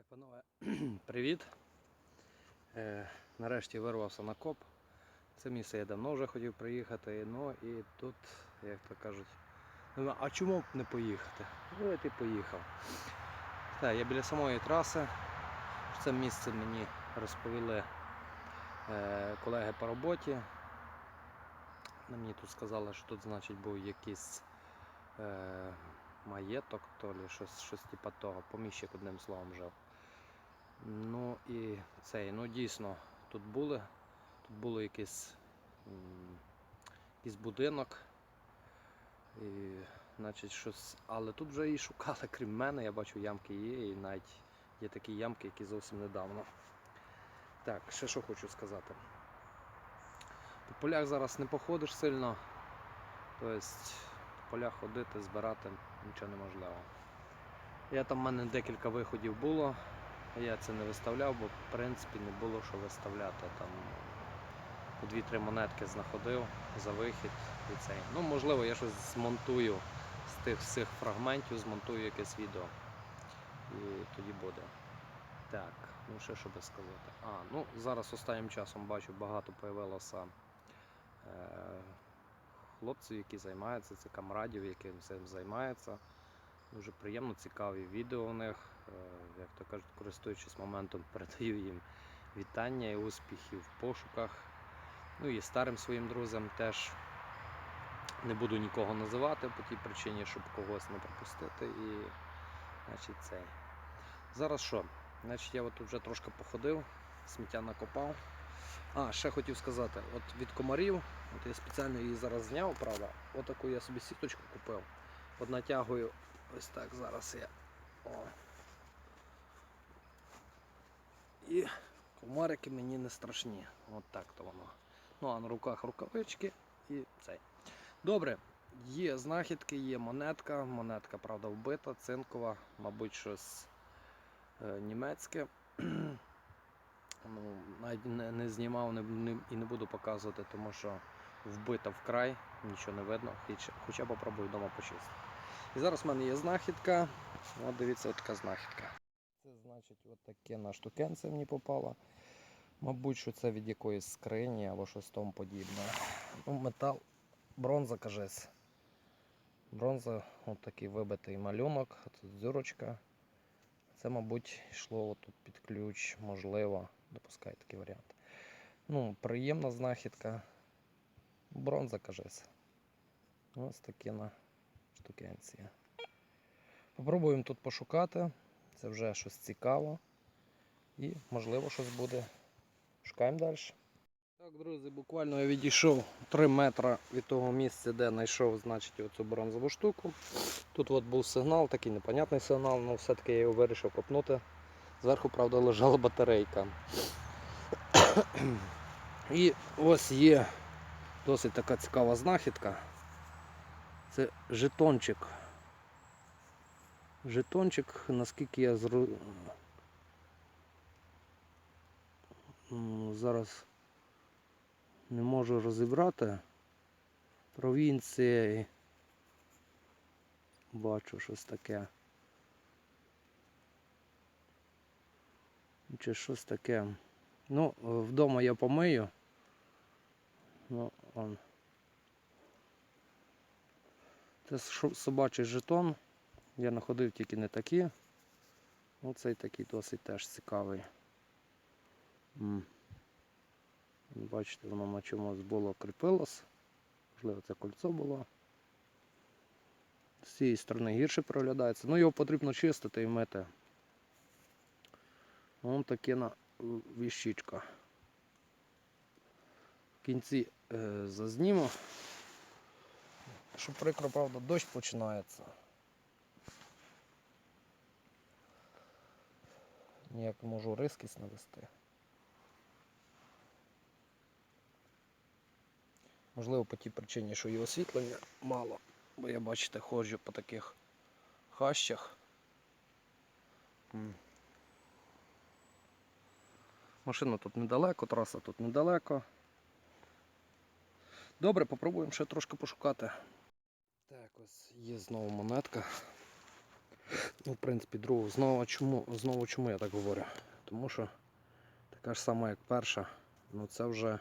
Так, панове, привіт. Е, нарешті вирвався на коп. Це місце я давно вже хотів приїхати. Ну і тут, як то кажуть, а чому б не поїхати? Ну, і поїхав. Так, я біля самої траси. Це місце мені розповіли е, колеги по роботі. Мені тут сказали, що тут, значить, був якийсь е, маєток, то ли щось, щось типа того, поміщик одним словом жив. Ну і цей, ну дійсно, тут були, тут було якийсь, якийсь будинок. І, значить, щось, але тут вже і шукали, крім мене, я бачу, ямки є, і навіть є такі ямки, які зовсім недавно. Так, ще що хочу сказати. По полях зараз не походиш сильно. Тобто по полях ходити, збирати нічого неможливо. Я там в мене декілька виходів було. Я це не виставляв, бо в принципі не було що виставляти. Там 2-3 монетки знаходив за вихід і цей. Ну, можливо, я щось змонтую з тих всіх фрагментів, змонтую якесь відео. І тоді буде. Так, ну ще що би сказати. А, ну зараз останнім часом бачу, багато появилося е, хлопців, які займаються, це камрадів, які цим займаються. Дуже приємно, цікаві відео у них. Е, Як то кажуть, користуючись моментом, передаю їм вітання і успіхів в пошуках. Ну і старим своїм друзям теж не буду нікого називати по тій причині, щоб когось не пропустити. І значить, цей. Зараз що? Значить, я от вже трошки походив, сміття накопав. А, ще хотів сказати, от від комарів, от я спеціально її зараз зняв, правда, отаку я собі сіточку купив. От натягую ось так зараз я. О. І комарики мені не страшні. От так то воно. Ну а на руках рукавички і цей. Добре, є знахідки, є монетка. Монетка, правда, вбита, цинкова, мабуть, щось е, німецьке. Ну, навіть не, не знімав не, не, і не буду показувати, тому що вбита вкрай, нічого не видно, хоча, хоча попробую вдома почистити. І зараз в мене є знахідка. От дивіться, от така знахідка. Це значить, от таке на штукенце мені попало. Мабуть, що це від якоїсь скрині або щось тому подібне. Ну, метал, бронза кажись. Бронза, от такий вибитий малюнок, тут зюрочка. Це, мабуть, йшло отут під ключ, можливо, допускаю такий варіант. Ну, приємна знахідка. Бронза кажись. Ось такі на штукенція. Попробуємо тут пошукати. Це вже щось цікаво. І, можливо, щось буде. Шукаємо далі. Так, друзі, буквально я відійшов 3 метри від того місця, де знайшов значить, оцю бронзову штуку. Тут от був сигнал, такий непонятний сигнал, але все-таки я його вирішив копнути. Зверху, правда, лежала батарейка. І ось є досить така цікава знахідка. Це жетончик. Жетончик, наскільки я зру... Зараз не можу розібрати. Провінція. Бачу щось таке. Чи щось таке. Ну, вдома я помию. Ну, он. Це собачий жетон. Я знаходив тільки не такі. Оцей такий досить теж цікавий. Бачите, воно на чомусь було кріпилось. Можливо, це кольцо було. З цієї сторони гірше проглядається. Ну його потрібно чистити і мити. Вон таке на віщичка. В кінці е, зазніму. Що прикро, правда, дощ починається. Ніяк можу рискість навести. Можливо, по тій причині, що і освітлення мало, бо я, бачите, ходжу по таких хащах. Машина тут недалеко, траса тут недалеко. Добре, попробуємо ще трошки пошукати. Ось є знову монетка. Ну, в принципі, другу. Знову чому, знову чому я так говорю? Тому що така ж сама, як перша, ну це вже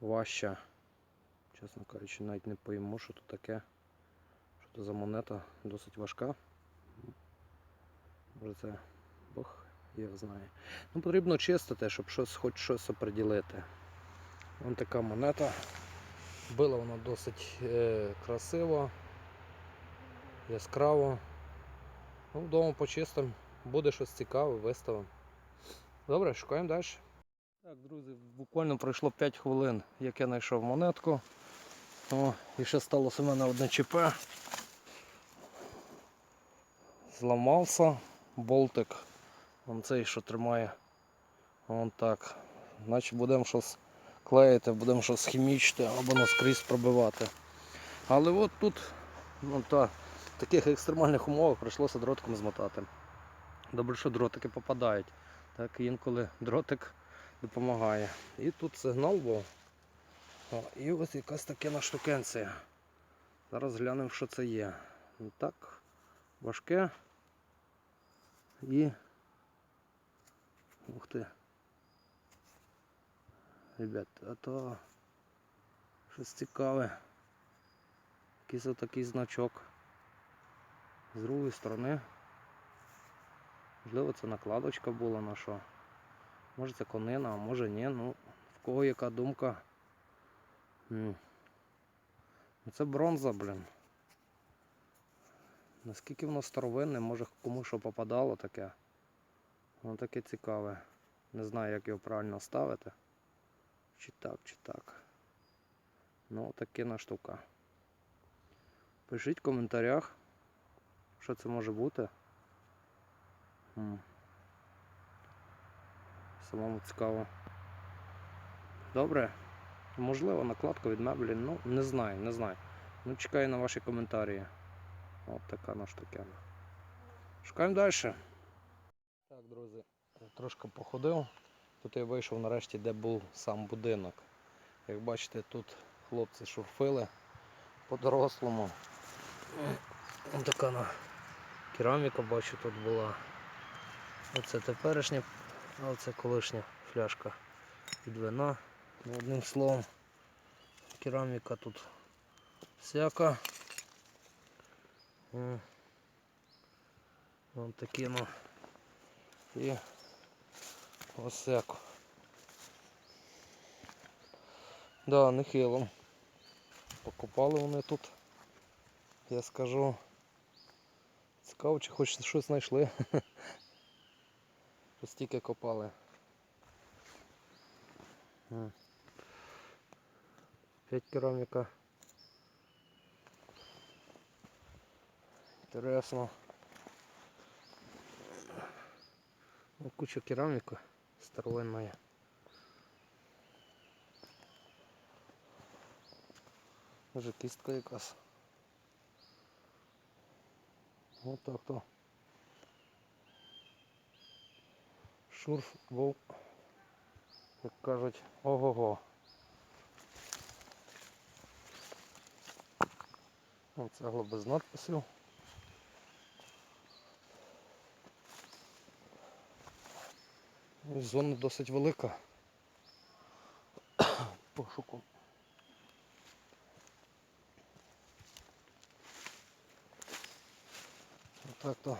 важча. Чесно кажучи, навіть не пойму, що тут таке. Що це за монета досить важка. Може це Бог їх знає. Ну, потрібно чистити, щоб щось, хоч щось оприділити. Ось така монета. Била вона досить е, красиво, яскраво. Ну, вдома почистимо, буде щось цікаве, виставимо. Добре, шукаємо далі. Так, друзі, буквально пройшло 5 хвилин, як я знайшов монетку. О, і ще сталося у мене одне ЧП. Зламався болтик. Вон цей, що тримає. Вон так. Значить будемо щось клеїти, будемо щось хімічити або наскрізь пробивати. Але от тут ну, та, таких екстремальних умовах прийшлося дротиком змотати. Добре, що дротики попадають. Так інколи дротик допомагає. І тут сигнал був. О, і ось якась така штукенція. Зараз глянемо, що це є. Так, важке. І. Ух ти. Ребят, а то щось цікаве. Якийсь отакий значок. З другої сторони. Можливо, це накладочка була на що. Може це конина, а може ні. Ну, в кого яка думка. М. Ну, Це бронза, блін. Наскільки воно старовинне, може кому що попадало таке. Воно таке цікаве. Не знаю, як його правильно ставити. Чи так, чи так. Ну, така штука. Пишіть в коментарях, що це може бути. Самому цікаво. Добре. Можливо, накладка від меблі. Ну, не знаю, не знаю. Ну, чекаю на ваші коментарі. От така наш таке. Шукаємо далі. Так, друзі, трошки походив. Тут я вийшов нарешті, де був сам будинок. Як бачите, тут хлопці шурфили по-дорослому. Ось така на кераміка, бачу, тут була. Оце теперішня, а оце колишня фляжка від вина. Ну, одним словом, кераміка тут всяка. Вон такі ну. І ось всяко. Да, нехило. Покопали вони тут. Я скажу. Цікаво, чи хоч щось знайшли. Стільки копали. П'ять кераміка. Інтересно. Ну, куча кераміки старовинної. Може кістка якась. Ось так то. Шурф був, як кажуть, ого-го. Цегла без надписів. Зона досить велика. Пошуку. Отак то.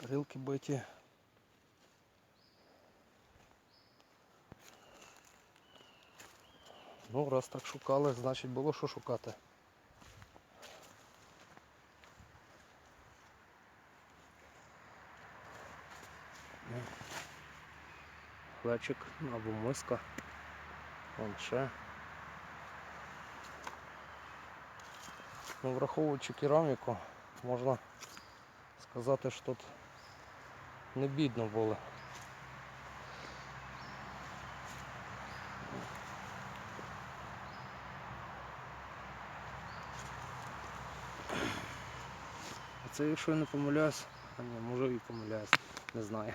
Тарілки биті. Ну, раз так шукали, значить було що шукати. Глечик або миска. Вон ще. Ну, враховуючи кераміку, можна сказати, що тут не бідно було. Це якщо я не помиляюсь, а ні, може і помиляюсь, не знаю.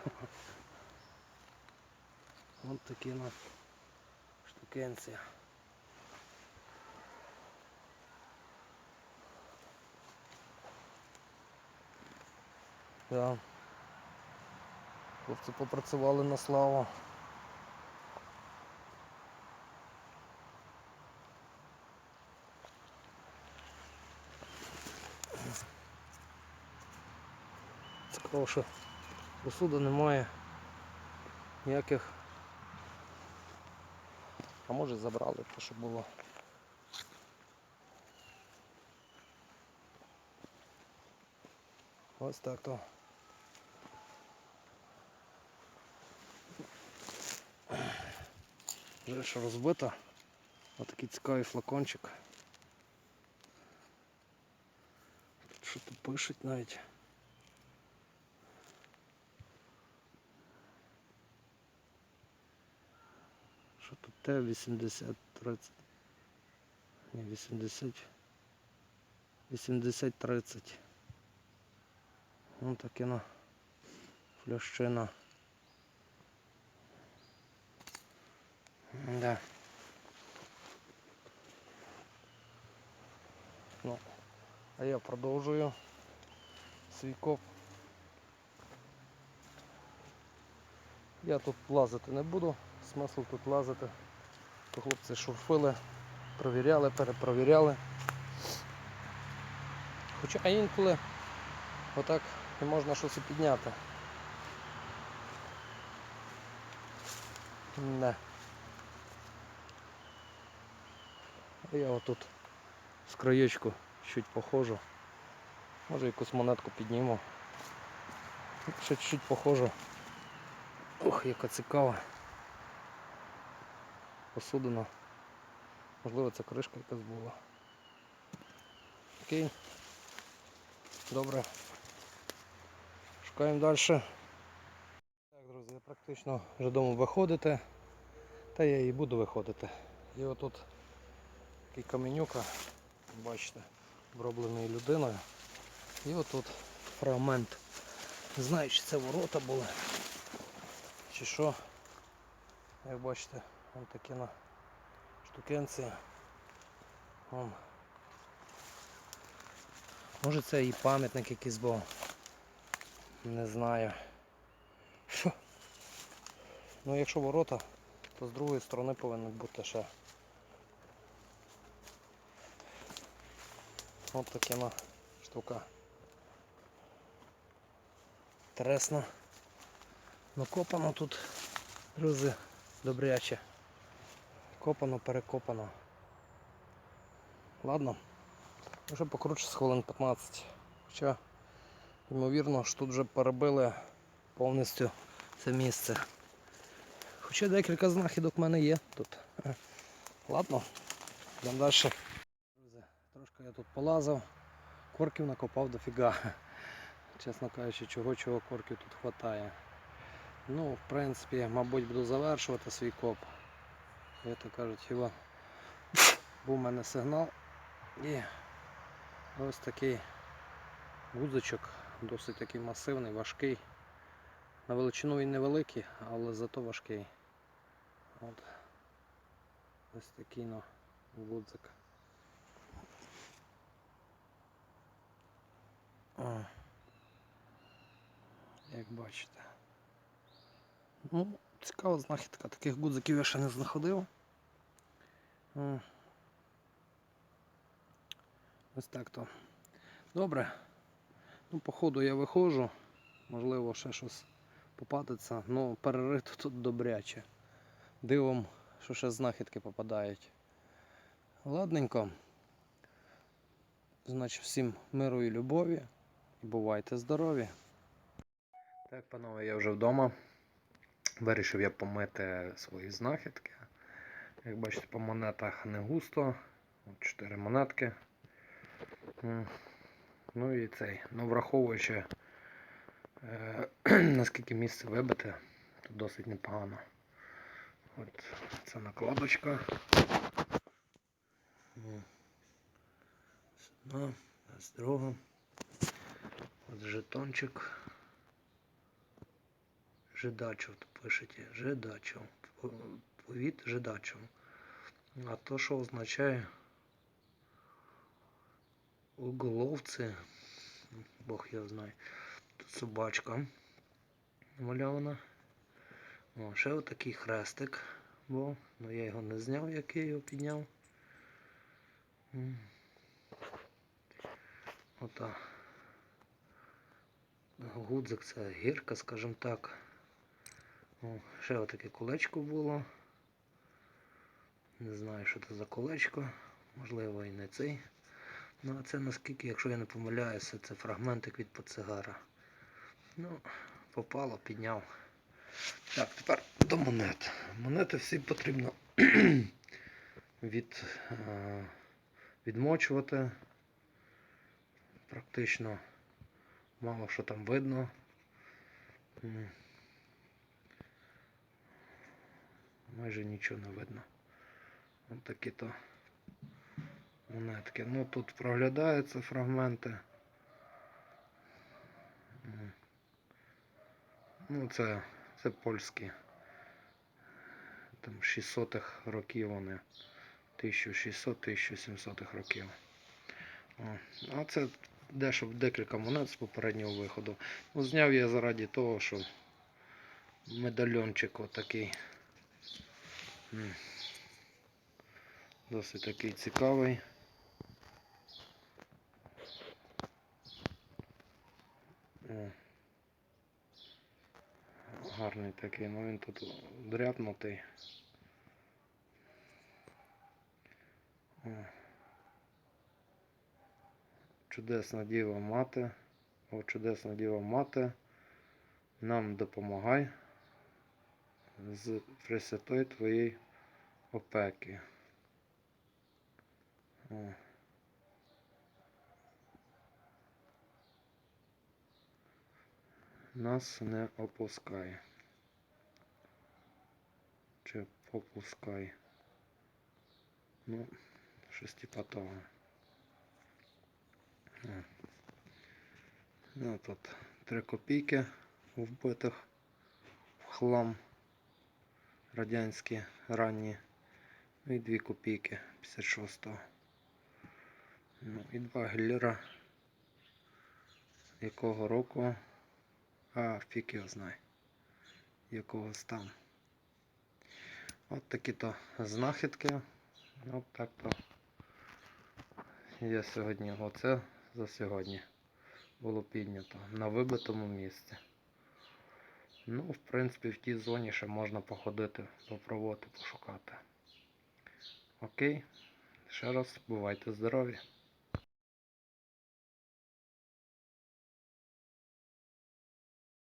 Ось такі на штукенція. Да. Хлопці попрацювали на славу. Цікаво, що посуду немає ніяких. А може забрали те, що було. Ось так то. Вже що розбито. Ось такий цікавий флакончик. Тут що тут пишуть навіть. Т 80 30. Ні, 80. 80 30. Вон таке на флящина. Да. Ну, а я продовжую свій коп. Я тут лазити не буду, смисл тут лазити. То хлопці шурфили, провіряли, перепровіряли. Хоча інколи отак і можна щось підняти. Не. А Я отут з краєчку чуть похожу. Може якусь монетку підніму. Ще чуть похожу. Ох, яка цікава. Посудина. Можливо це кришка якась була. Окей. Добре. Шукаємо далі. Так, друзі, я практично вже дому виходити. Та я і буду виходити. І отут такий каменюка, бачите, оброблений людиною. І отут фрагмент. Не знаю, чи це ворота були, чи що. Як бачите, вон такі на штукенці. Вон. Може це і пам'ятник якийсь був. Не знаю. Фу. Ну якщо ворота, то з другої сторони повинен бути ще. Ось така штука. Интересно. Накопано тут, друзі, добряче. Копано, перекопано. Ладно. Вже покруче з хвилин 15. Хоча, ймовірно, що тут вже перебили повністю це місце. Хоча декілька знахідок в мене є тут. Ладно, йдемо далі. Друзі, трошки я тут полазив, корків накопав дофіга. Чесно кажучи, чого чого корків тут вистачає. Ну, в принципі, мабуть, буду завершувати свій коп. Як то кажуть, хіба був у мене сигнал. І ось такий гудзичок, досить такий масивний, важкий. На величину він невеликий, але зато важкий. От. Ось такий ну, гудзик. О. Як бачите. Ну, цікава знахідка. Таких гудзиків я ще не знаходив. Ось так то. Добре. Ну, походу я виходжу. Можливо, ще щось попадеться. Ну, перерито тут добряче. Дивом, що ще знахідки попадають. Ладненько. Значить, всім миру і любові. І бувайте здорові. Так, панове, я вже вдома. Вирішив я помити свої знахідки. Як бачите, по монетах не густо. От 4 монетки. Ну і цей. Ну, враховуючи, е, наскільки місце вибите, то досить непогано. От це накладочка. М. Одна, ось друга. От жетончик. Жидачов пишете. Жидачов. повіт жидачого. А то, що означає уголовці, Бог його знає. Тут собачка мальована. О, ще отакий хрестик був, але я його не зняв, як я його підняв. Ота. Гудзик це гірка, скажімо так. О, ще отаке колечко було. Не знаю, що це за колечко. Можливо і не цей. Ну а це наскільки, якщо я не помиляюся, це фрагментик від пацигара. Ну, попало, підняв. Так, тепер до монет. Монети всі потрібно від, е, відмочувати. Практично мало що там видно. М. Майже нічого не видно. Ось такі то монетки. Ну тут проглядаються фрагменти. Ну це, це польські. Там 600-х років вони. 1600-1700 років. О, а це дещо декілька монет з попереднього виходу. Ну, зняв я заради того, що медальйончик отакий. Досить такий цікавий. Гарний такий, ну він тут дряпнутий. Чудесна діва мати. О, чудесна діва мати. Нам допомагай з пресвятої твоєї опеки. О. Нас не опускай. Чи попускай. Ну, щось. О. Ну, тут 3 копійки вбитих в хлам радянські ранні. Ну і 2 копійки 56-го. Ну і 2 геліра. Якого року? А, фіг його знає. Якого там. От такі то знахідки. От так то. Я сьогодні оце за сьогодні було піднято на вибитому місці. Ну, в принципі, в тій зоні ще можна походити, попробувати пошукати. Окей. Ще раз бувайте здорові!